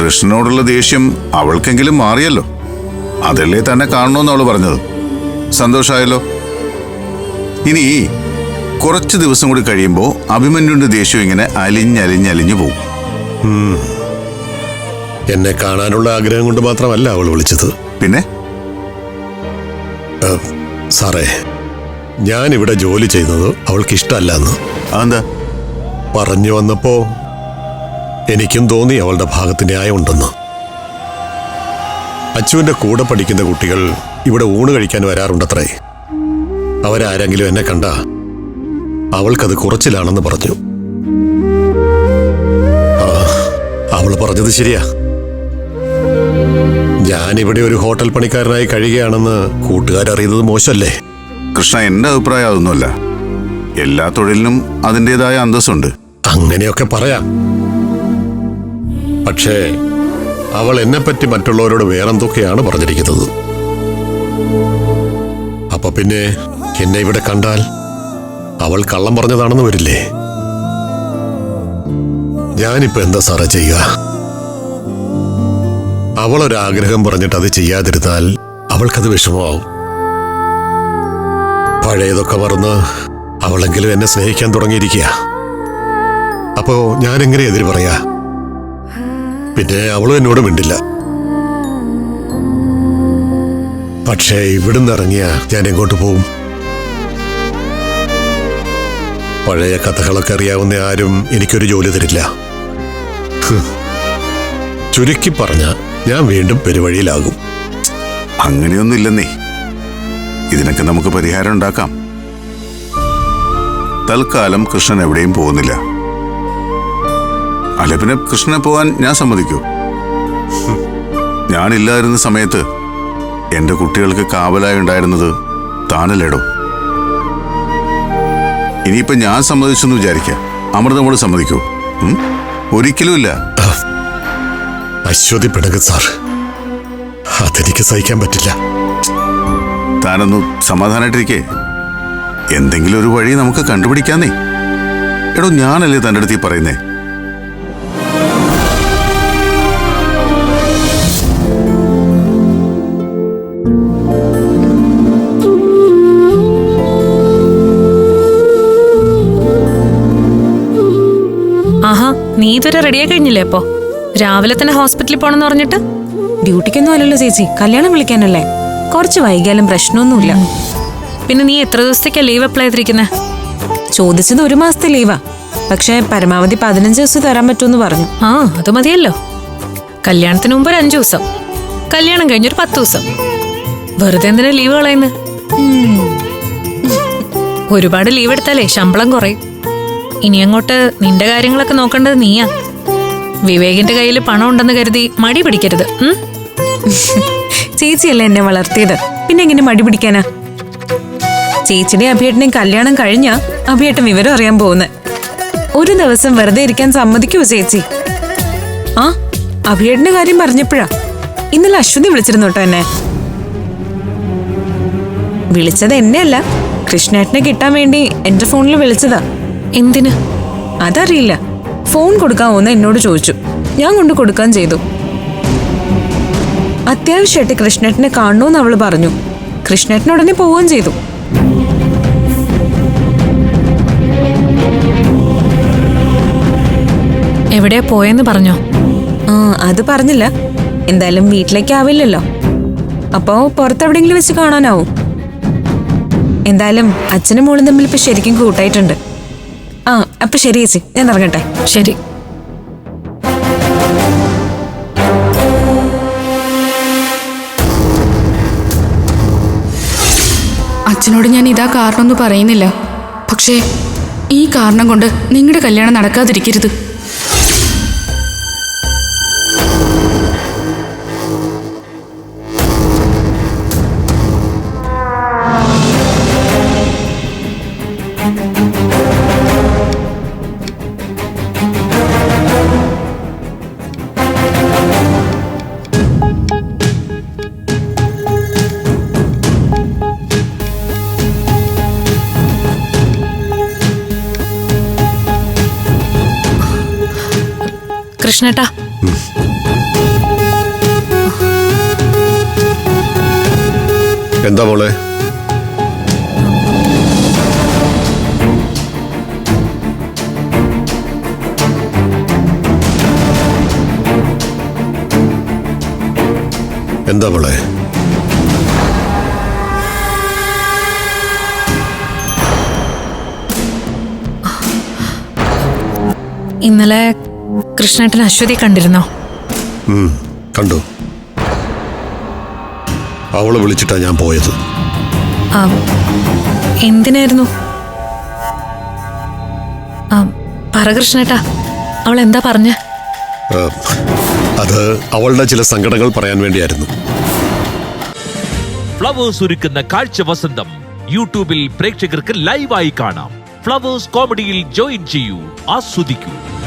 കൃഷ്ണനോടുള്ള ദേഷ്യം അവൾക്കെങ്കിലും മാറിയല്ലോ. അതല്ലേ തന്നെ കാണണമെന്ന് അവൾ പറഞ്ഞത്. സന്തോഷമായല്ലോ ഇനി കുറച്ച് ദിവസം കൂടി കഴിയുമ്പോൾ അഭിമന്യുവിന്റെ ദേഷ്യം ഇങ്ങനെ അലിഞ്ഞലിഞ്ഞലിഞ്ഞു പോകും എന്നെ കാണാനുള്ള ആഗ്രഹം കൊണ്ട് മാത്രമല്ല അവൾ വിളിച്ചത്. പിന്നെ? സാറേ ഞാൻ ഇവിടെ ജോലി ചെയ്യുന്നത് അവൾക്ക് ഇഷ്ടമല്ലെന്ന് അതെന്താ? പറഞ്ഞു വന്നപ്പോ എനിക്കും തോന്നി അവളുടെ ഭാഗത്ത് ന്യായമുണ്ടെന്ന് അച്ചുവിന്റെ കൂടെ പഠിക്കുന്ന കുട്ടികൾ ഇവിടെ ഊണ് കഴിക്കാൻ വരാറുണ്ടത്രേ. അവരാരെങ്കിലും എന്നെ കണ്ട അവൾക്കത് കുറച്ചിലാണെന്ന് പറഞ്ഞു. അവൾ പറഞ്ഞത് ശരിയാ. ഞാനിവിടെ ഒരു ഹോട്ടൽ പണിക്കാരനായി കഴിയുകയാണെന്ന് കൂട്ടുകാരറിയുന്നത് മോശമല്ലേ കൃഷ്ണ എന്റെ അഭിപ്രായം അതൊന്നുമല്ല. എല്ലാ തൊഴിലിനും അതിന്റെതായ അന്തസ്സുണ്ട്. അങ്ങനെയൊക്കെ പറയാം. പക്ഷേ അവൾ എന്നെപ്പറ്റി മറ്റുള്ളവരോട് വേറെന്തൊക്കെയാണ് പറഞ്ഞിരിക്കുന്നത്? അപ്പൊ പിന്നെ എന്നെ ഇവിടെ കണ്ടാൽ അവൾ കള്ളം പറഞ്ഞതാണെന്ന് വരില്ലേ? ഞാനിപ്പോ എന്താ സാറേ ചെയ്യുക? അവൾ അവളൊരാഗ്രഹം പറഞ്ഞിട്ട് അത് ചെയ്യാതിരുന്നാൽ അവൾക്കത് വിഷമമാവും. പഴയതൊക്കെ മറന്ന് അവളെങ്കിലും എന്നെ സ്നേഹിക്കാൻ തുടങ്ങിയിരിക്കുക. അപ്പോ ഞാനെങ്ങനെ എതിര് പറയാ? പിന്നെ അവളും എന്നോട് മിണ്ടില്ല. പക്ഷേ ഇവിടുന്ന് ഇറങ്ങിയ ഞാൻ എങ്ങോട്ട് പോവും? പഴയ കഥകളൊക്കെ അറിയാവുന്ന ആരും എനിക്കൊരു ജോലി തരില്ല. ചുരുക്കി പറഞ്ഞ ഞാൻ വീണ്ടും പെരുവഴിയിലാകും. അങ്ങനെയൊന്നും ഇല്ലെന്നേ ഇതിനൊക്കെ നമുക്ക് പരിഹാരം ഉണ്ടാക്കാം. തൽക്കാലം കൃഷ്ണൻ എവിടെയും പോകുന്നില്ല. അല്ല പിന്നെ കൃഷ്ണനെ പോകാൻ ഞാൻ സമ്മതിക്കൂ. ഞാനില്ലായിരുന്ന സമയത്ത് എന്റെ കുട്ടികൾക്ക് കാവലായി ഉണ്ടായിരുന്നത് താനല്ലേടോ? ഇനിയിപ്പൊ ഞാൻ സമ്മതിച്ചെന്ന് വിചാരിക്കാം. അമൃതമോട് സമ്മതിക്കൂ? ഒരിക്കലുമില്ല അശ്വതി പിണക്ക് സാർ. അതെനിക്ക് സഹിക്കാൻ പറ്റില്ല. താനൊന്ന് സമാധാനായിട്ടിരിക്കേ. എന്തെങ്കിലും ഒരു വഴി നമുക്ക് കണ്ടുപിടിക്കാന്നേ. എടോ ഞാനല്ലേ തന്റെ അടുത്ത് ഈ പറയുന്നേ? നീ ഇതുവരെ റെഡിയായി കഴിഞ്ഞില്ലേ അപ്പോ രാവിലെ തന്നെ ഹോസ്പിറ്റലിൽ പോണെന്ന് പറഞ്ഞിട്ട്? ഡ്യൂട്ടിക്കൊന്നും അല്ലല്ലോ ചേച്ചി. കല്യാണം വിളിക്കാനല്ലേ? കുറച്ച് വൈകിയാലും പ്രശ്നമൊന്നുമില്ല. പിന്നെ നീ എത്ര ദിവസത്തേക്കാ ലീവ് അപ്ലൈ ചെയ്തിരിക്കുന്നേ? ചോദിച്ചത് ഒരു മാസത്തെ ലീവാ പക്ഷേ പരമാവധി പതിനഞ്ച് ദിവസം തരാൻ പറ്റുമെന്ന് പറഞ്ഞു. ആ അത് മതിയല്ലോ. കല്യാണത്തിന് മുമ്പ് ഒരു അഞ്ചു ദിവസം. കല്യാണം കഴിഞ്ഞൊരു പത്ത് ദിവസം. വെറുതെ എന്തിനാ ലീവ് കളയുന്നത് ഒരുപാട് ലീവ് എടുത്താലേ ശമ്പളം കുറയും. ഇനി അങ്ങോട്ട് നിന്റെ കാര്യങ്ങളൊക്കെ നോക്കേണ്ടത് നീയാ. വിവേകിന്റെ കയ്യിൽ പണം ഉണ്ടെന്ന് കരുതി മടി പിടിക്കരുത്? ചേച്ചിയല്ലേ എന്നെ വളർത്തിയത്? പിന്നെ എങ്ങനെ മടി പിടിക്കാനാ? ചേച്ചിയുടെ അഭിയേട്ടനെയും കല്യാണം കഴിഞ്ഞ അഭിയേട്ടൻ വിവരം അറിയാൻ പോകുന്നത് ഒരു ദിവസം വെറുതെ ഇരിക്കാൻ സമ്മതിക്കുമോ ചേച്ചി? ആ അഭിയേട്ടന്റെ കാര്യം പറഞ്ഞപ്പോഴാ. ഇന്നലെ അശ്വതി വിളിച്ചിരുന്നു കേട്ടോ എന്നെ. വിളിച്ചത് എന്നെയല്ല കൃഷ്ണേട്ടനെ കിട്ടാൻ വേണ്ടി എന്റെ ഫോണിൽ വിളിച്ചതാ. എന്തിന്? അതറിയില്ല. ഫോൺ കൊടുക്കാമോന്ന് എന്നോട് ചോദിച്ചു. ഞാൻ കൊണ്ട് കൊടുക്കാൻ ചെയ്തു. അത്യാവശ്യമായിട്ട് കൃഷ്ണേട്ടനെ കാണണമെന്ന് അവൾ പറഞ്ഞു. കൃഷ്ണേട്ടൻ ഉടനെ പോവുകയും ചെയ്തു. എവിടെയാ പോയെന്ന് പറഞ്ഞോ? ആ അത് പറഞ്ഞില്ല. എന്തായാലും വീട്ടിലേക്ക് ആവില്ലല്ലോ അപ്പോ പുറത്തെവിടെയെങ്കിലും വെച്ച് കാണാനാവും. എന്തായാലും അച്ഛനും മോളും തമ്മിൽ ഇപ്പൊ ശരിക്കും കൂട്ടായിട്ടുണ്ട്. ആ അപ്പൊ ശരി ചേച്ചി. ഞാൻ ഇറങ്ങട്ടെ. ശരി. അച്ഛനോട് ഞാൻ ഇതാ കാരണമെന്ന് പറയുന്നില്ല. പക്ഷേ ഈ കാരണം കൊണ്ട് നിങ്ങളുടെ കല്യാണം നടക്കാതിരിക്കരുത്. കൃഷ്ണേട്ടാ. എന്താ മോളെ? എന്താ മോളെ? ഇന്നലെ കൃഷ്ണേട്ടൻ അശ്വതി കണ്ടിരുന്നോ? കണ്ടു. അവളെ വിളിച്ചിട്ടാ ഞാൻ പോയത്. എന്തിനായിരുന്നു? ആ, പറ കൃഷ്ണേട്ടാ അവൾ എന്താ പറഞ്ഞ അത് അവളുടെ ചില സങ്കടങ്ങൾ പറയാൻ വേണ്ടിയായിരുന്നു. ഫ്ലവേഴ്സ് ഒരുക്കുന്ന കാഴ്ച വസന്തം യൂട്യൂബിൽ പ്രേക്ഷകർക്ക് ലൈവായി കാണാം. ഫ്ലവേഴ്സ് കോമഡിയിൽ ജോയിൻ ചെയ്യൂ ആസ്വദിക്കൂ.